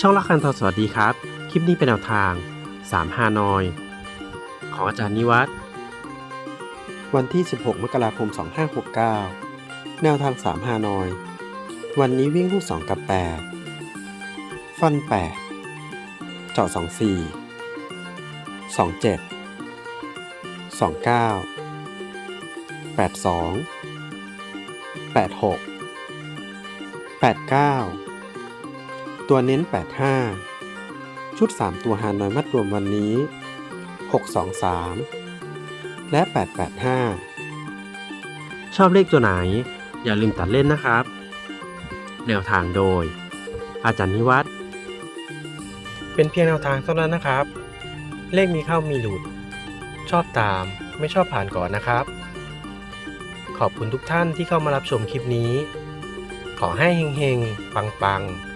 ช่องละคันทอสวัสดีครับ คลิปนี้เป็นแนวทาง3ฮานอย ของอาจารย์นิวัฒน์วันที่ 16 มกราคม 2569 แนวทาง3ฮานอย วันนี้วิ่งลูก2กับ 8 ฟัน 8 เจาะ24 27 29 82 86 89 ตัวเน้น 85 ชุด 3 ตัวหารน้อยมัดรวมวันนี้ 623 และ 885 ชอบเลขตัวไหน อย่าลืมตัดเล่นนะครับ แนวทางโดย อาจารย์นิวัฒน์เป็นเพียงแนวทางเท่านั้นนะครับ เลขมีเข้ามีหลุด ชอบตามไม่ชอบผ่านก่อนนะครับ ขอบคุณทุกท่านที่เข้ามารับชมคลิปนี้ ขอให้เฮงๆ ปังๆ